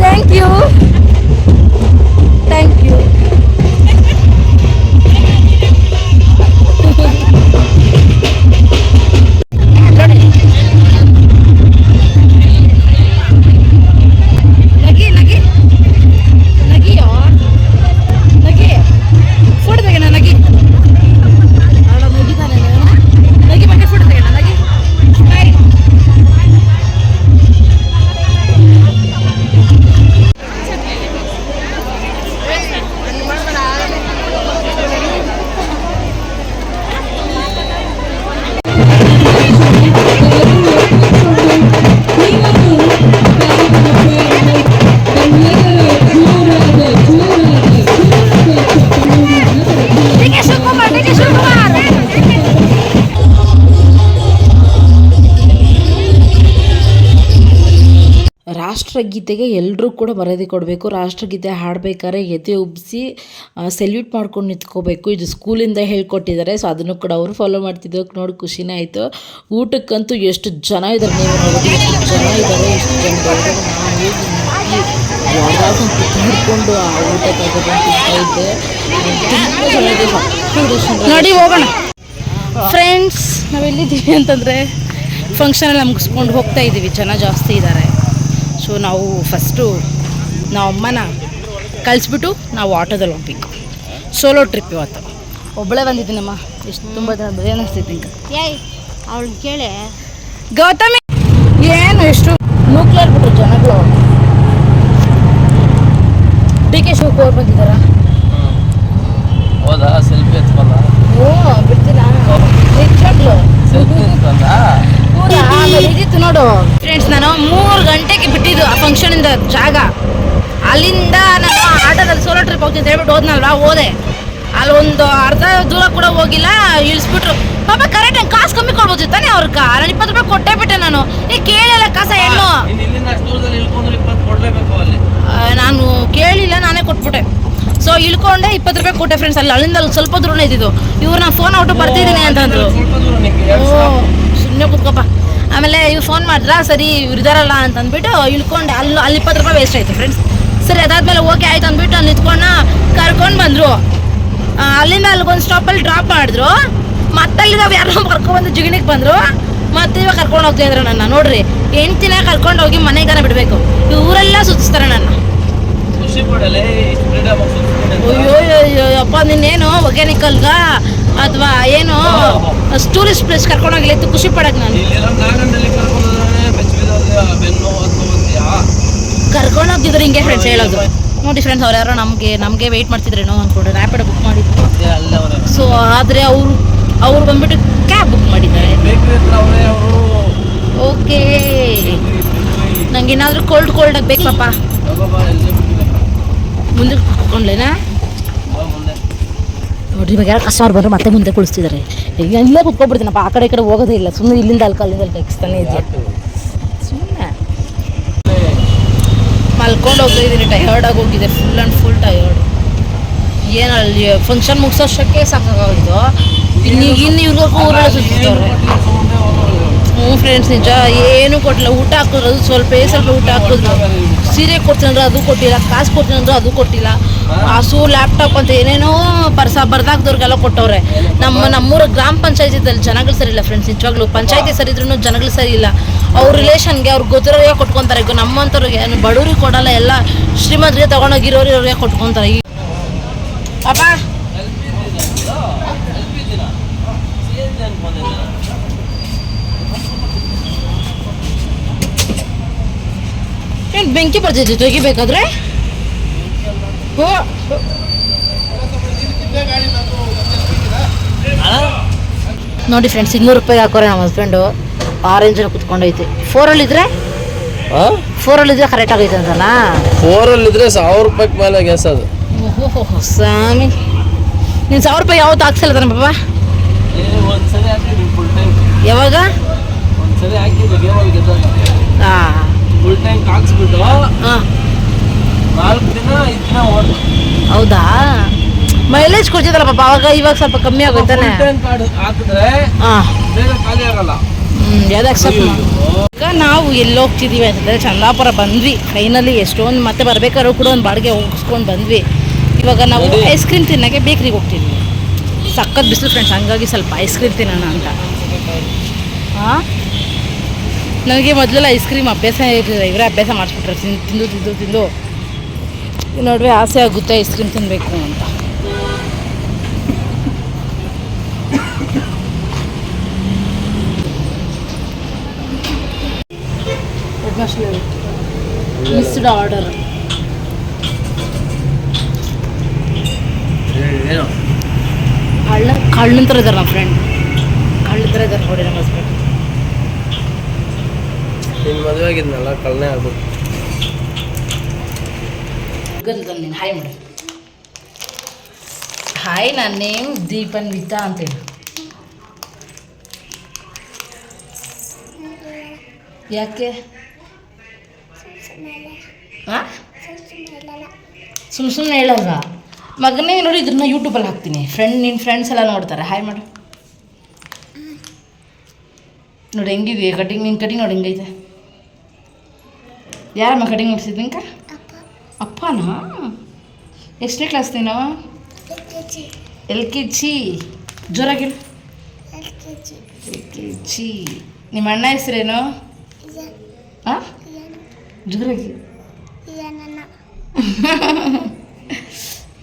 ಥ್ಯಾಂಕ್ ಯು ಥ್ಯಾಂಕ್ ಯು ರಾಷ್ಟ್ರಗೀತೆಗೆ ಎಲ್ಲರೂ ಕೂಡ ಬರೆದಿ ಕೊಡಬೇಕು ರಾಷ್ಟ್ರಗೀತೆ ಹಾಡಬೇಕಾದ್ರೆ ಎದೆ ಉಬ್ಬಿಸಿ ಸೆಲ್ಯೂಟ್ ಮಾಡ್ಕೊಂಡು ನಿಂತ್ಕೋಬೇಕು. ಇದು ಸ್ಕೂಲಿಂದ ಹೇಳ್ಕೊಟ್ಟಿದ್ದಾರೆ ಸೊ ಅದನ್ನು ಕೂಡ ಅವರು ಫಾಲೋ ಮಾಡ್ತಿದ್ದು ನೋಡಿ ಖುಷಿನೇ ಆಯಿತು. ಊಟಕ್ಕಂತೂ ಎಷ್ಟು ಜನ ಇದ್ದಾರೆ ನೀವು ನೋಡೋದು ಎಷ್ಟು ಜನ ಇದ್ದಾರೆ ಎಷ್ಟು ಜನ ಹಿಡ್ಕೊಂಡು ಆ ಊಟ ಇದ್ದೆ. ತುಂಬ ನೋಡಿ ಹೋಗೋಣ. ಫ್ರೆಂಡ್ಸ್ ನಾವೆಲ್ಲಿದ್ದೀವಿ ಅಂತಂದರೆ ಫಂಕ್ಷನೆಲ್ಲ ಮುಗಿಸ್ಕೊಂಡು ಹೋಗ್ತಾ ಇದ್ದೀವಿ. ಜನ ಜಾಸ್ತಿ ಇದ್ದಾರೆ. ಸೊ ನಾವು ಫಸ್ಟು ನಾವು ಅಮ್ಮನ ಕಳಿಸ್ಬಿಟ್ಟು ನಾವು ಆಟೋದಲ್ಲಿ ಹೋಗ್ಬೇಕು. ಸೋಲೋ ಟ್ರಿಪ್ ಇವತ್ತು. ಒಬ್ಬಳೇ ಬಂದಿದ್ದೀನಮ್ಮ. ಎಷ್ಟು ತುಂಬ ಜನ ಭಯ ಏಯ್ ಅವಳು ಕೇಳೆ. ಗೌತಮಿ ಏನು ಎಷ್ಟು ನ್ಯೂಕ್ಲಿಯರ್ ಬಿಟ್ಟು ಜನಗಳು ಡಿ ಕೆ ಶಿವಕುಮಾರ್ ಬಂದಿದ್ದಾರ? ಹೌದಾ ಸೆಲ್ಫಿ ಎತ್ಕೊಂಡ. ಓ ಬಿಡ್ತೀನಿ? ನಿಜವಾಗ್ಲು ಸೆಲ್ಫಿ ಎತ್ಕೊಂಡ? ಇದಿತ್ತು ನೋಡು? ಫ್ರೆಂಡ್ಸ್ ನಾನು ಮೂರು ಗಂಟೆಗೆ ಬಿಟ್ಟಿದ್ದು ಆ ಫಂಕ್ಷನ್ ಇಂದ ಜಾಗ. ಅಲ್ಲಿಂದ ನಾನು ಆಟೋದಲ್ಲಿ ಸೋಲೋ ಟ್ರಿಪ್ ಹೋಗ್ತೀನಿ ಹೇಳ್ಬಿಟ್ಟು ಹೋದ್ನಲ್ವಾ? ಹೋದೆ. ಅಲ್ಲಿ ಒಂದು ಅರ್ಧ ದೂರ ಕೂಡ ಹೋಗಿಲ್ಲ ಇಳಿಸ್ಬಿಟ್ರು. ಪಾಪ ಕರೆಕ್ಟ್ ಕಾಸು ಕಮ್ಮಿ ಕೊಡ್ಬೋದು ತಾನೇ ಅವ್ರಕ್ಕ ನಾನು ಇಪ್ಪತ್ತು ರೂಪಾಯಿ ಕೊಟ್ಟೇ ಬಿಟ್ಟೆ ನಾನು. ಏ ಕೇಳಲ್ಲ ಕಾಸ ಹೆಣ್ಣು. ನಾನು ಕೇಳಿಲ್ಲ ನಾನೇ ಕೊಟ್ಬಿಟ್ಟೆ. ಸೊ ಇಳ್ಕೊಂಡೆ ಇಪ್ಪತ್ತು ರೂಪಾಯಿ ಕೊಟ್ಟೆ ಫ್ರೆಂಡ್ಸ್ ಅಲ್ಲಿ ಅಲ್ಲಿಂದ ಅಲ್ಲಿ ಸ್ವಲ್ಪ ದೂರನೇ ಇದ್ದಿದ್ದು. ಇವ್ರು ನಾನು ಫೋನ್ ಔಟು ಬರ್ತಿದ್ದೀನಿ ಅಂತಂದ್ರು. ಸುಮ್ಮನೆ ಕುತ್ಕೊಪ್ಪ ಆಮೇಲೆ ಇವ್ ಫೋನ್ ಮಾಡಿದ್ರ? ಸರಿ ಇವ್ರು ಇದಾರಲ್ಲ ಅಂತ ಅಂದ್ಬಿಟ್ಟು ಇಳ್ಕೊಂಡೆ. ಅಲ್ಲಿ ಅಲ್ಲಿ ಇಪ್ಪತ್ತು ರೂಪಾಯಿ ವೇಸ್ಟ್ ಆಯಿತು ಫ್ರೆಂಡ್ಸ್ ಸರಿ ಅದಾದ್ಮೇಲೆ ಓಕೆ ಆಯ್ತು ಅಂದ್ಬಿಟ್ಟು ಅಲ್ಲಿ ನಿಂತ್ಕೊಂಡು ಕರ್ಕೊಂಡು ಬಂದರು. ಅಲ್ಲಿಂದ ಅಲ್ಲಿಗೊಂದು ಸ್ಟಾಪಲ್ಲಿ ಡ್ರಾಪ್ ಮಾಡಿದ್ರು. ಮತ್ತೆ ನಾವು ಯಾರೋ ಕರ್ಕೊಂಡ್ಬಂದು ಜಿಗಣಿಗೆ ಬಂದರು. ಮತ್ತೆ ಇವಾಗ ಕರ್ಕೊಂಡು ಹೋಗ್ತಾ ಇದ್ರು ನನ್ನ. ನೋಡ್ರಿ ಹೆಂಡ್ತಿನ ಕರ್ಕೊಂಡು ಹೋಗಿ ಮನೆಗಾನ ಬಿಡಬೇಕು. ಊರೆಲ್ಲ ಸುತ್ತಿಸ್ತಾರೆ ನನ್ನ. ಅಯ್ಯೋ ಅಯ್ಯೋ ಅಯ್ಯೋ, ಅಪ್ಪ ನಿನ್ನೇನು ಒಗ್ಯಾನಿಕಲ್ಗ ಅಥವಾ ಏನು ಟೂರಿಸ್ಟ್ ಪ್ಲೇಸ್ ಕರ್ಕೊಂಡೋಗಿಲ್ಲ ಇತ್ತು ಖುಷಿ ಪಡಕ್ ನಾನು. ಕರ್ಕೊಂಡು ಹೋಗ್ತಿದ್ರು ಹಿಂಗೆ ಫ್ರೆಂಡ್ಸ್ ಹೇಳೋದು. ನೋಡಿ ಫ್ರೆಂಡ್ಸ್ ಅವ್ರು ಯಾರೋ ನಮಗೆ ನಮಗೆ ವೆಯ್ಟ್ ಮಾಡ್ತಿದ್ರೇನೋ ಅಂದ್ಕೊಂಡು ರ್ಯಾಪಿಡ್ ಬುಕ್ ಮಾಡಿದ್ರು. ಸೊ ಆದರೆ ಅವರು ಅವ್ರು ಬಂದ್ಬಿಟ್ಟು ಕ್ಯಾಬ್ ಬುಕ್ ಮಾಡಿದ್ದಾರೆ. ಓಕೆ ನಂಗೆ ಏನಾದರೂ ಕೋಲ್ಡ್ ಕೋಲ್ಡ್ ಆಗಬೇಕು ಪಾಪ. ಮುಂದಕ್ಕೆ ಕುತ್ಕೊಂಡ್ಲೇನಾ? ನೋಡ್ರಿ ಇವಾಗ ಯಾರು ಕಸ್ಟಮರ್ ಬಂದ್ರೆ ಮತ್ತೆ ಮುಂದೆ ಕುಳಿಸ್ತಿದ್ದಾರೆ. ಈಗ ಇಲ್ಲೇ ಕುತ್ಕೊಬಿಡ್ತೀನಪ್ಪ ಆ ಕಡೆ ಈ ಕಡೆ ಹೋಗೋದೇ ಇಲ್ಲ. ಸುಮ್ಮನೆ ಇಲ್ಲಿಂದ ಅಲ್ಲಿ ಕಲ್ಲಿಂದ ಟೆಕ್ಸ್ತಾನೆ ಇದೆಯಾ ಸುಮ್ಮನೆ ಮಲ್ಕೊಂಡು ಹೋಗ್ತಾ ಇದ್ದೀನಿ ಟಯರ್ಡ್ ಆಗಿ ಹೋಗಿದೆ ಫುಲ್ ಆ್ಯಂಡ್ ಫುಲ್ ಟಯರ್ಡ್ ಏನು ಅಲ್ಲಿ ಫಂಕ್ಷನ್ ಮುಗಿಸೋಷ್ಟಕ್ಕೆ ಸಾಕಾಗೋಗಿದ್ದು ಇನ್ನು ಇನ್ನು ಇವ್ರಿಗೂ ಊರಲ್ಲೇ ಸುತ್ತಿದ್ದಾರೆ ಹ್ಞೂ ಫ್ರೆಂಡ್ಸ್ ನಿಜ ಏನು ಕೊಟ್ಟಿಲ್ಲ ಊಟ ಹಾಕಿದ್ರು ಸ್ವಲ್ಪ ಸ್ವಲ್ಪ ಊಟ ಹಾಕಿದ್ರು. ಸೀರೆ ಕೊಡ್ತೀನಿ ಅದು ಕೊಟ್ಟಿಲ್ಲ, ಕಾಸು ಕೊಡ್ತೀನಿ ಅಂದ್ರೆ ಅದು ಕೊಟ್ಟಿಲ್ಲ. ಹಸು ಲ್ಯಾಪ್ಟಾಪ್ ಅಂತ ಏನೇನೋ ಪರ್ಸ ಬರ್ದಾಕ್ದವ್ರಿಗೆಲ್ಲ ಕೊಟ್ಟವ್ರೆ. ನಮ್ಮ ನಮ್ಮೂರ ಗ್ರಾಮ ಪಂಚಾಯತಿದಲ್ಲಿ ಜನಗಳು ಸರಿ ಇಲ್ಲ ಫ್ರೆಂಡ್ಸ್ ನಿಜವಾಗ್ಲೂ ಪಂಚಾಯತಿ ಸರಿ ಇದ್ರೂ ಜನಗಳು ಸರಿ ಇಲ್ಲ. ಅವ್ರ ರಿಲೇಷನ್ಗೆ ಅವ್ರಿಗೆ ಗೊತ್ತಿರೋರಿಗೆ ಕೊಟ್ಕೊತಾರೆ. ಈಗ ನಮ್ಮಂಥವ್ರಿಗೆ ಬಡವ್ರಿಗೆ ಕೊಡಲ್ಲ, ಎಲ್ಲ ಶ್ರೀಮಂತರಿಗೆ ತೊಗೊಂಡೋಗಿರೋರಿಗೆ ಕೊಟ್ಕೊತಾರೆ. ಈಗ ಪಾಪ ಏನು ಬೆಂಕಿ ಬರ್ತಿತ್ತು ತೆಗಿಬೇಕಾದ್ರೆ ನೋಡಿ ಫ್ರೆಂಡ್ಸ್ ಇನ್ನೂರು ರೂಪಾಯಿ ಹಾಕೋರೆ ನಮ್ಮ ಹಸ್ಬೆಂಡು ಆರೆಂಜಲ್ಲಿ ಕುತ್ಕೊಂಡೈತೆ. ಫೋರಲ್ಲಿದ್ರೆ ಫೋರಲ್ಲಿದ್ರೆ ಕರೆಕ್ಟ್ ಆಗೈತೆ ಅಂತನಾ? ಫೋರಲ್ಲಿದ್ರೆ ಸಾವಿರ ರೂಪಾಯಿ ಮೇಲೆ ಗ್ಯಾಸ್ ಅದು. ಓಹೋ ಸ್ವಾಮಿ. ನೀನು ಸಾವಿರ ರೂಪಾಯಿ ಯಾವತ್ತು ಹಾಕ್ಸಲ್ಲ ತಾನೆ ಪಾಪ? ಒಂದ್ಸರಿ ಹಾಕಿದ್ವಿ ಫುಲ್ ಟೈಮ್ ಯಾವಾಗ? ಹಾಂ ಫುಲ್ ಟ್ಯಾಂಕ್ ಹಾಕ್ಸ್ಬಿಟ್ಟು ನಾಲ್ಕು ದಿನ ಐದು ದಿನ ಓಡ್ ಹೌದಾ? ಮೈಲೇಜ್ ಕೊಡ್ತಿದ್ದಲ್ಲ ಪಾಪ ಅವಾಗ ಇವಾಗ ಸ್ವಲ್ಪ ಕಮ್ಮಿ ಆಗುತ್ತೆ ಹಾಕಿದ್ರೆ ಬೇಗ ಖಾಲಿ ಆಗಲ್ಲ. ಈಗ ನಾವು ಎಲ್ಲಿ ಹೋಗ್ತಿದ್ದೀವಿ ಅಂತಂದರೆ ಚಂದಾಪುರ ಬಂದ್ವಿ. ಫೈನಲಿ ಎಷ್ಟೊಂದು ಮತ್ತೆ ಬರ್ಬೇಕಾದ್ರೂ ಕೂಡ ಒಂದು ಬಾಡಿಗೆ ಹೋಗಿಸ್ಕೊಂಡು ಬಂದ್ವಿ. ಇವಾಗ ನಾವು ಐಸ್ ಕ್ರೀಮ್ ತಿನ್ನೋಕ್ಕೆ ಬೇಕ್ರಿಗೆ ಹೋಗ್ತಿದ್ವಿ ಸಕ್ಕತ್ ಬಿಸಿಲು ಫ್ರೆಂಡ್ಸ್ ಹಂಗಾಗಿ ಸ್ವಲ್ಪ ಐಸ್ ಕ್ರೀಮ್ ತಿನ್ನೋಣ ಅಂತ. ಹಾಂ? ನನಗೆ ಮೊದಲೆಲ್ಲ ಐಸ್ ಕ್ರೀಮ್ ಅಭ್ಯಾಸ ಇರಲಿಲ್ಲ. ಇವರೇ ಅಭ್ಯಾಸ ಮಾಡಿಸ್ಬಿಟ್ರೆ. ತಿಂದು ತಿಂದು ತಿಂದು. ನಡುವೆ ಆಸೆ ಆಗುತ್ತೆ ಐಸ್ ಕ್ರೀಮ್ ತಿನ್ನಬೇಕು ಅಂತ. ಮಿಸ್ಡ್ ಆರ್ಡರ್ ಕಳ್ಳನ ಥರ ಇದ್ದಾರೆ ನಮ್ಮ ಫ್ರೆಂಡ್ ಕಳ್ಳ ಥರ ಇದ್ದಾರೆ ನೋಡಿ ನಮ್ಮ ಹಸ್ಬೆಂಡ್ ನಿನ್ನ ಮದುವೆ ಆಗಿದ್ನಲ್ಲ ಕಳ್ನೆ ಆಗ್ಬೇಕು ನೀನು ಹಾಯ್ ಮಾಡಿ. ಹಾಯ್ ನನ್ನ ನೇಮ್ ದೀಪನ್ ವಿತಾ ಅಂತೇಳಿ ಯಾಕೆ? ಹಾಂ ಸುಮ್ಮ ಸುಮ್ಮನೆ ಹೇಳಲ್ವ ಮಗನೇ ನೋಡಿ ಇದನ್ನ ಯೂಟ್ಯೂಬಲ್ಲಿ ಹಾಕ್ತೀನಿ. ಫ್ರೆಂಡ್ ನಿನ್ನ ಫ್ರೆಂಡ್ಸ್ ಎಲ್ಲ ನೋಡ್ತಾರೆ. ಹಾಯ್ ಮಾಡು. ನೋಡಿ ಹೆಂಗಿದೆ ಕಟಿಂಗ್ ನಿನ್ನ ಕಟಿಂಗ್ ನೋಡಿ ಹೆಂಗೈತೆ? ಯಾರಮ್ಮ ಕಟಿಂಗ್ ಮಾಡಿಸಿದ್ದು ನಿಂಕ ಅಪ್ಪನಾ? ಎಷ್ಟನೇ ಕ್ಲಾಸ್ ನೀನು? L K G. ಜೋರಾಗಿರು. L K G. ನಿಮ್ಮ ಅಣ್ಣ ಹೆಸರೇನು? ಹಾಂ ಜೋರಾಗಿ.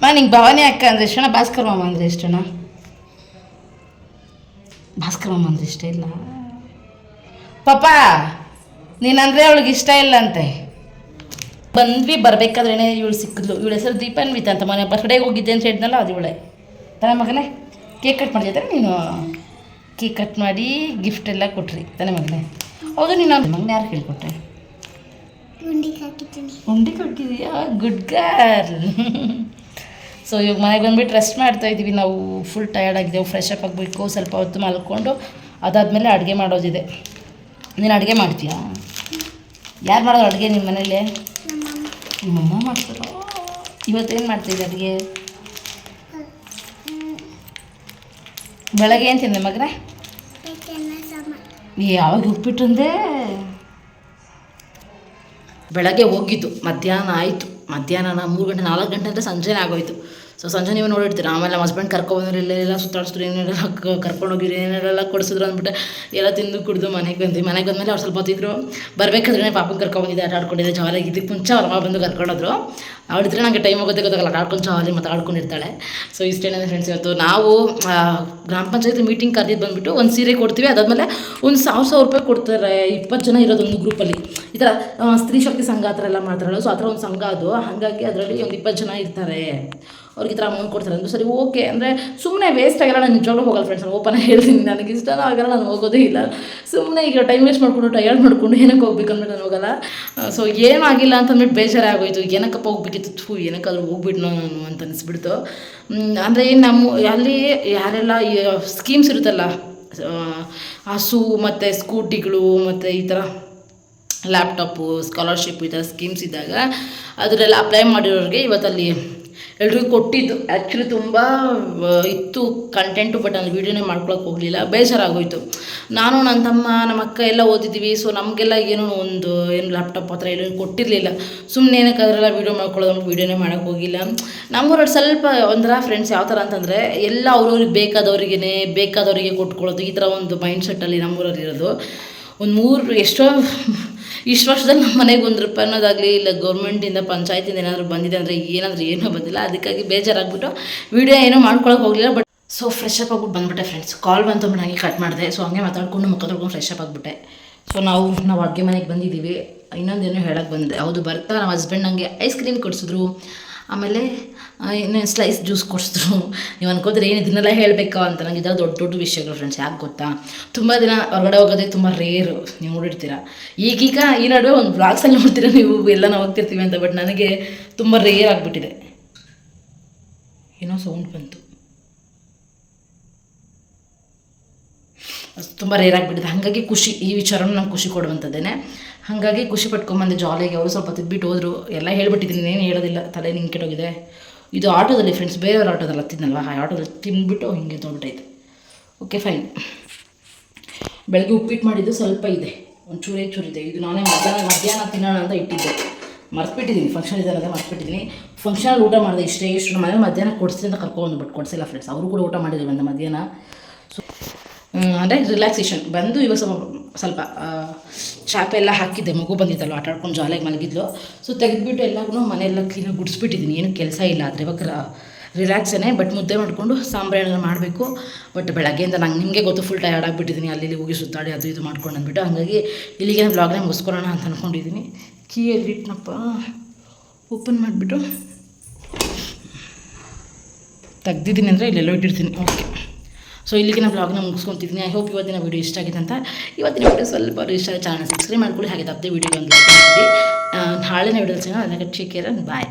ಮಾ ನಿಂಗೆ ಭವಾನಿ ಅಕ್ಕ ಅಂದರೆ ಇಷ್ಟಣ ಭಾಸ್ಕರ್ ಮಾಮ ಅಂದರೆ ಇಷ್ಟಣ ಭಾಸ್ಕರ್ ಮಾಮ ಅಂದರೆ ಇಷ್ಟ ಇಲ್ಲ. ಪಾಪ ನೀನಂದರೆ ಅವಳಿಗೆ ಇಷ್ಟ ಇಲ್ಲ ಅಂತೆ ಬಂದ್ವಿ ಬರಬೇಕಾದ್ರೆ ಇವಳು ಸಿಕ್ಕಿದ್ಲು. ಇವಳ ಹೆಸರು ದೀಪನ್ವಿತ ಅಂತ ಮನೆ ಬರ್ತ್ಡೇಗೆ ಹೋಗಿದ್ದೆ ಅಂತ ಹೇಳಿದ್ನಲ್ಲ ಅದು ಇವಳೆ. ತಾನೇ ಮಗನೇ ಕೇಕ್ ಕಟ್ ಮಾಡಿದ್ರೆ ನೀನು? ಕೇಕ್ ಕಟ್ ಮಾಡಿ ಗಿಫ್ಟ್ ಎಲ್ಲ ಕೊಟ್ರಿ ತಾನೇ ಮಗನೇ. ಹೌದು ನೀನು ಮಗನೇ ಯಾರು ಕೇಳ್ಕೊಟ್ರೆ? ಉಂಡಿ ಕೊಟ್ಟಿದೀಯಾ ಗುಡ್ ಗರ್ಲ್ ಸೊ ಇವಾಗ ಮನೆಗೆ ಬಂದ್ಬಿಟ್ಟು ರೆಸ್ಟ್ ಮಾಡ್ತಾ ಇದ್ದೀವಿ. ನಾವು ಫುಲ್ ಟಯರ್ಡ್ ಆಗಿದ್ದೆವು. ಫ್ರೆಶ್ ಅಪ್ ಆಗಬೇಕು ಸ್ವಲ್ಪ ಹೊತ್ತು ಮಲ್ಕೊಂಡು ಅದಾದಮೇಲೆ ಅಡುಗೆ ಮಾಡೋದಿದೆ. ನೀನು ಅಡುಗೆ ಮಾಡ್ತೀಯಾ? ಯಾರು ಮಾಡೋದು ಅಡುಗೆ ನಿಮ್ಮ ಮನೇಲಿ? ನಿಮ್ಮಮ್ಮ ಮಾಡ್ತಾರೋ? ಇವತ್ತೇನು ಮಾಡ್ತೀವಿ ಅಡುಗೆ? ಬೆಳಗ್ಗೆ ಏನು ತಿಂದೆ ನೀ ಯಾವಾಗ ಉಪ್ಪಿಟ್ಟಂದೆ. ಬೆಳಗ್ಗೆ ಹೋಗಿದ್ದು ಮಧ್ಯಾಹ್ನ ಆಯಿತು. ಮಧ್ಯಾಹ್ನ ಮೂರು ಗಂಟೆ ನಾಲ್ಕು ಗಂಟೆ ಅಂದರೆ ಸಂಜೆನೇ ಆಗೋಯ್ತು. ಸೊ ಸಂಜೆ ನೀವು ನೋಡಿರ್ತೀರ. ಆಮೇಲೆ ನಮ್ಮ ಹಸ್ಬೆಂಡ್ ಕರ್ಕೊಬಂದ್ರೆ ಇಲ್ಲೆಲ್ಲ ಸುತ್ತಾಡಿಸಿದ್ರು ಏನೆಲ್ಲ ಕರ್ಕೊಂಡೋಗಿರಿ, ಏನೇನೆಲ್ಲ ಕೊಡಿಸಿದ್ರು ಅಂದ್ಬಿಟ್ಟು ಎಲ್ಲ ತಿಂದು ಕುಡಿದು ಮನೆಗೆ ಬಂದು ಮನೆಗೆ ಬಂದಮೇಲೆ ಅವ್ರು ಸ್ವಲ್ಪ ಹೊತ್ತಿದ್ರು ಬರಬೇಕಾದ್ರೆ ಪಾಪನ ಕರ್ಕೊಂಬಂದಿದ್ದೆ, ಆಟ ಆಡ್ಕೊಂಡಿದ್ದೆ ಜಾಲಿಯಾಗಿ ಇದಕ್ಕೆ ಮುಂಚೆ ಅವ್ರ ಬಂದು ಕರ್ಕೊಂಡೋದ್ರು. ಅವಳಿದ್ರೆ ನನಗೆ ಟೈಮ್ ಹೋಗೋದೇ ಗೊತ್ತಾಗಲ್ಲ. ಆಡ್ಕೊಂಡು ಜಾಲಿ ಆಡ್ಕೊಂಡಿರ್ತಾಳೆ. ಸೊ ಇಷ್ಟೇನಂದ್ರೆ ಫ್ರೆಂಡ್ಸ್ ಇವತ್ತು ನಾವು ಗ್ರಾಮ ಪಂಚಾಯತ್ ಮೀಟಿಂಗ್ ಕರೆದಿದ್ದು ಬಂದುಬಿಟ್ಟು ಒಂದು ಸೀರೆ ಕೊಡ್ತೀವಿ. ಅದಾದಮೇಲೆ ಒಂದು ಸಾವಿರ ಸಾವಿರ ರೂಪಾಯಿ ಕೊಡ್ತಾರೆ. ಇಪ್ಪತ್ತು ಜನ ಇರೋದು ಒಂದು ಗ್ರೂಪಲ್ಲಿ ಈ ಥರ ಸ್ತ್ರೀ ಶಕ್ತಿ ಸಂಘ ಆ ಥರ ಎಲ್ಲ ಮಾಡ್ತಾರಲ್ಲ. ಸೊ ಆ ಥರ ಒಂದು ಸಂಘ ಅದು. ಹಾಗಾಗಿ ಅದರಲ್ಲಿ ಒಂದು ಇಪ್ಪತ್ತು ಜನ ಇರ್ತಾರೆ. ಅವ್ರಿಗೆ ಈ ಥರ ಅಮೌಂಟ್ ಕೊಡ್ತಾರೆ. ಅಂದ್ರೆ ಸರಿ ಓಕೆ ಅಂದರೆ ಸುಮ್ಮನೆ ವೇಸ್ಟ್ ಆಗಲ್ಲ, ನಾನು ನಿಜವಾಗ್ಲೂ ಹೋಗಲ್ಲ ಫ್ರೆಂಡ್ಸ್ ನಾನು ಓಪನ್ ಹೇಳ್ತೀನಿ. ನನಗೆ ಇಷ್ಟನೂ ಆಗಲ್ಲ, ನಾನು ಹೋಗೋದೇ ಇಲ್ಲ. ಸುಮ್ಮನೆ ಈಗ ಟೈಮ್ ವೇಸ್ಟ್ ಮಾಡಿಕೊಂಡು ಟಯರ್ಡ್ ಮಾಡಿಕೊಂಡು ಏನಕ್ಕೆ ಹೋಗ್ಬೇಕಂದ್ರೆ ನಾನು ಹೋಗಲ್ಲ. ಸೊ ಏನಾಗಿಲ್ಲ ಅಂತಂದ್ಬಿಟ್ಟು ಬೇಜಾರೇ ಆಗೋಯ್ತು ಏನಕ್ಕಪ್ಪ ಹೋಗ್ಬೇಕಿತ್ತು ಥೂ, ಏನಕ್ಕಾದ್ರೂ ಹೋಗ್ಬಿಟ್ನೋ ನಾನು ಅಂತ ಅನಿಸ್ಬಿಡ್ತು. ಅಂದರೆ ನಮ್ಮ ಅಲ್ಲಿ ಯಾರೆಲ್ಲ ಸ್ಕೀಮ್ಸ್ ಇರುತ್ತಲ್ಲ ಹಸು ಮತ್ತು ಸ್ಕೂಟಿಗಳು ಮತ್ತು ಈ ಥರ ಲ್ಯಾಪ್ಟಾಪು ಸ್ಕಾಲರ್ಶಿಪ್ ಈ ಥರ ಸ್ಕೀಮ್ಸ್ ಇದ್ದಾಗ ಅದರಲ್ಲಿ ಅಪ್ಲೈ ಮಾಡಿರೋರಿಗೆ ಇವತ್ತಲ್ಲಿ ಎಲ್ರಿಗೂ ಕೊಟ್ಟಿದ್ದು. ಆ್ಯಕ್ಚುಲಿ ತುಂಬ ಇತ್ತು ಕಂಟೆಂಟು ಬಟ್ ನಾನು ವೀಡಿಯೋನೇ ಮಾಡ್ಕೊಳಕ್ಕೆ ಹೋಗಲಿಲ್ಲ. ಬೇಜಾರಾಗೋಯ್ತು. ನಾನು ನನ್ನ ತಮ್ಮ, ನಮ್ಮ ಅಕ್ಕ ಎಲ್ಲ ಓದಿದ್ದೀವಿ ಸೊ ನಮಗೆಲ್ಲ ಏನೋ ಒಂದು, ಏನು ಲ್ಯಾಪ್ಟಾಪ್ ಹತ್ರ ಏನೂ ಕೊಟ್ಟಿರಲಿಲ್ಲ. ಸುಮ್ಮನೆ ಏನಕ್ಕೆ ಅದರೆಲ್ಲ ವೀಡಿಯೋ ಮಾಡ್ಕೊಳ್ಳೋದು ವೀಡಿಯೋನೇ ಮಾಡೋಕ್ಕೆ ಹೋಗಿಲ್ಲ. ನಮಗೂ ಸ್ವಲ್ಪ ಒಂಥರ ಫ್ರೆಂಡ್ಸ್ ಯಾವ ಥರ ಅಂತಂದರೆ, ಎಲ್ಲ ಅವ್ರವ್ರಿಗೆ ಬೇಕಾದವ್ರಿಗೇ ಬೇಕಾದವರಿಗೆ ಕೊಟ್ಕೊಳ್ಳೋದು ಈ ಥರ ಒಂದು ಮೈಂಡ್ ಸೆಟ್ಟಲ್ಲಿ ನಮ್ಮೂರಲ್ಲಿ ಇರೋದು ಒಂದು ಮೂರು, ಎಷ್ಟೋ ಇಷ್ಟು ವರ್ಷದಲ್ಲಿ ನಮ್ಮ ಮನೆಗೆ ಒಂದು ರೂಪಾಯಿ ಅನ್ನೋದಾಗಲಿ, ಇಲ್ಲ ಗೌರ್ಮೆಂಟಿಂದ ಪಂಚಾಯತಿಂದ ಏನಾದರೂ ಬಂದಿದೆ ಅಂದರೆ ಏನಾದರೂ ಏನೂ ಬಂದಿಲ್ಲ, ಅದಕ್ಕಾಗಿ ಬೇಜಾರಾಗ್ಬಿಟ್ಟು ವೀಡಿಯೋ ಏನೂ ಮಾಡ್ಕೊಳಕ್ಕೆ ಹೋಗಲಿಲ್ಲ ಬಟ್ ಸೊ ಫ್ರೆಶ್ ಅಪ್ ಆಗ್ಬಿಟ್ಟು ಬಂದ್ಬಿಟ್ಟೆ ಫ್ರೆಂಡ್ಸ್ ಕಾಲ್ ಬಂತು ಹಂಗೆ ಕಟ್ ಮಾಡಿದೆ. ಸೊ ಹಂಗೆ ಮಾತಾಡ್ಕೊಂಡು ಮುಖ ತೊಳ್ಕೊಂಡು ಫ್ರೆಶ್ ಅಪ್ ಆಗಿಬಿಟ್ಟೆ. ಸೊ ನಾವು ನಾವು ಅಡುಗೆ ಮನೆಗೆ ಬಂದಿದ್ದೀವಿ ಇನ್ನೊಂದೇನೋ ಹೇಳಕ್ಕೆ ಬಂದೆ. ಹೌದು ಬರ್ತಾ ನಮ್ಮ ಹಸ್ಬೆಂಡ್ ನನಗೆ ಐಸ್ ಕ್ರೀಮ್ ಕೊಡಿಸಿದ್ರು. ಆಮೇಲೆ ಇನ್ನು ಸ್ಲೈಸ್ ಜ್ಯೂಸ್ ಕೊಡಿಸಿದ್ರು. ನೀವು ಅನ್ಕೋದ್ರೆ ಏನು ಇದನ್ನೆಲ್ಲ ಹೇಳಬೇಕಾ ಅಂತ? ನನಗೆ ಇದೆಲ್ಲ ದೊಡ್ಡ ದೊಡ್ಡ ವಿಷಯಗಳು ಫ್ರೆಂಡ್ಸ್ ಯಾಕೆ ಗೊತ್ತಾ? ತುಂಬ ದಿನ ಹೊರಗಡೆ ಹೋಗೋದೇ ತುಂಬ ರೇರು ನೀವು ನೋಡಿರ್ತೀರ? ಈಗೀಗ ಈ ನಡುವೆ ಒಂದು ಬ್ಲಾಗ್ಸಲ್ಲಿ ನೋಡ್ತೀರ ನೀವು? ಎಲ್ಲ ನಾವು ಹೋಗ್ತಿರ್ತೀವಿ ಅಂತ ಬಟ್ ನನಗೆ ತುಂಬ ರೇರ್ ಆಗಿಬಿಟ್ಟಿದೆ. ಏನೋ ಸೌಂಡ್ ಬಂತು. ಅದು ತುಂಬ ರೇರ್ ಆಗಿಬಿಟ್ಟಿದೆ. ಹಾಗಾಗಿ ಖುಷಿ, ಈ ವಿಚಾರನೂ ನಂಗೆ ಖುಷಿ ಕೊಡುವಂಥದ್ದೇನೆ. ಹಾಗಾಗಿ ಖುಷಿ ಪಟ್ಕೊಂಬಂದೆ ಜಾಲಿಗೆ ಅವರು ಸ್ವಲ್ಪ ತಿದ್ಬಿಟ್ಟು ಹೋದರು. ಎಲ್ಲ ಹೇಳ್ಬಿಟ್ಟಿದ್ದೀನಿ. ಏನು ಹೇಳೋದಿಲ್ಲ. ತಲೆ ನಿಂಗೆ ಕೆಟ್ಟೋಗಿದೆ ಇದು ಆಟೋದಲ್ಲಿ ಫ್ರೆಂಡ್ಸ್ ಬೇರೆಯವ್ರ ಆಟೋದಲ್ಲಿ ಹತ್ತಿದ್ನಲ್ವ ಆ ಆಟೋದಲ್ಲಿ ತಿಂದ್ಬಿಟ್ಟು ಹಿಂಗೆ ತೊಗೊಂಬಿಟ್ಟೈತೆ ಓಕೆ ಫೈನ್ ಬೆಳಗ್ಗೆ ಉಪ್ಪಿಟ್ಟು ಮಾಡಿದ್ದು ಸ್ವಲ್ಪ ಇದೆ. ಒಂದು ಚೂರೇ ಚೂರಿದೆ ಇದು. ನಾನೇ ಮಧ್ಯಾಹ್ನ ಮಧ್ಯಾಹ್ನ ತಿನ್ನೋಣ ಅಂತ ಇಟ್ಟಿದ್ದೆ. ಮರ್ತ್ಬಿಟ್ಟಿದ್ದೀನಿ ಫಂಕ್ಷನ್ ಇದೆ ಅಂತ ಮರ್ತ್ಬಿಟ್ಟಿದ್ದೀನಿ ಫಂಕ್ಷನಲ್ಲಿ ಊಟ ಮಾಡಿದೆ ಇಷ್ಟೇ. ಇಷ್ಟು ಮನೇಲಿ ಮಧ್ಯಾಹ್ನ ಕೊಡಿಸ್ತೀನಿ ಅಂತ ಕರ್ಕೊಂಡ್ಬಿಟ್ಟು ಕೊಡಿಸಿಲ್ಲ ಫ್ರೆಂಡ್ಸ್ ಅವರು ಕೂಡ ಊಟ ಮಾಡಿದ್ದೀವಿ ಅಂತ ಮಧ್ಯಾಹ್ನ. ಸೊ ಅಂದರೆ ರಿಲ್ಯಾಕ್ಸೇಷನ್ ಬಂದು ಇವಾಗ ಸ್ವಲ್ಪ ಸ್ವಲ್ಪ ಚಾಪೆ ಎಲ್ಲ ಹಾಕಿದ್ದೆ. ಮಗು ಬಂದಿದ್ದಲ್ಲ, ಆಟ ಆಡ್ಕೊಂಡು ಜಾಲಿಯಾಗಿ ಮಲಗಿದ್ಲು. ಸೊ ತೆಗೆದುಬಿಟ್ಟು ಎಲ್ಲರೂ ಮನೆಯೆಲ್ಲ ಕ್ಲೀನಾಗಿ ಗುಡಿಸ್ಬಿಟ್ಟಿದ್ದೀನಿ ಏನು ಕೆಲಸ ಇಲ್ಲ. ಆದರೆ ಇವಾಗ ರಿಲ್ಯಾಕ್ಸೇನೆ ಬಟ್ ಮುದ್ದೆ ಮಾಡಿಕೊಂಡು ಸಾಂಬಾರು ಮಾಡಬೇಕು. ಬಟ್ ಬೆಳಗ್ಗೆಯಿಂದ ನಂಗೆ ನಿಮಗೆ ಗೊತ್ತು ಫುಲ್ ಟಯರ್ಡ್ ಆಗಿಬಿಟ್ಟಿದ್ದೀನಿ ಅಲ್ಲಿ ಇಲ್ಲಿ ಹೋಗಿ ಸುತ್ತಾಡಿ, ಅದು ಇದು ಮಾಡ್ಕೊಂಡು ಅಂದ್ಬಿಟ್ಟು. ಹಾಗಾಗಿ ಇಲ್ಲಿಗೆ ವ್ಲಾಗ್ನೇ ಮುಗಿಸ್ಕೊಳ್ಳೋಣ ಅಂತ ಅಂದ್ಕೊಂಡಿದ್ದೀನಿ ಕೀ ಎಲ್ಲಿಟ್ನಪ್ಪ ಓಪನ್ ಮಾಡಿಬಿಟ್ಟು. ತೆಗ್ದಿದ್ದೀನಿ ಅಂದರೆ ಇಲ್ಲೆಲ್ಲೋ ಇಟ್ಟಿರ್ತೀನಿ. ಓಕೆ ಸೊ ಇಲ್ಲಿಗೆ ನಾನು ಬ್ಲಾಗ್ನ ಮುಗಿಸ್ಕೊತಿದ್ದೀನಿ ಐ ಹೋಪ್ ಇವತ್ತಿನ ವೀಡಿಯೋ ಇಷ್ಟ ಆಗಿದೆ ಅಂತ. ಇವತ್ತಿನ ವೀಡಿಯೋ ಸ್ವಲ್ಪ ಇಷ್ಟ ಚಾನಲ್ ಸಬ್ಸ್ಕ್ರೈಬ್ ಮಾಡ್ಕೊಳ್ಳಿ. ಹಾಗೆ ತಪ್ಪದೆ ವೀಡಿಯೋಗೆ ಒಂದು ಲೈಕ್ ಮಾಡಿ ನಾಳೆನೇ ವಿಡಿಯೋ ಸಿಗೋಣ. ಅದಕ್ಕೆ ಕೇರ್ ಬಾಯ್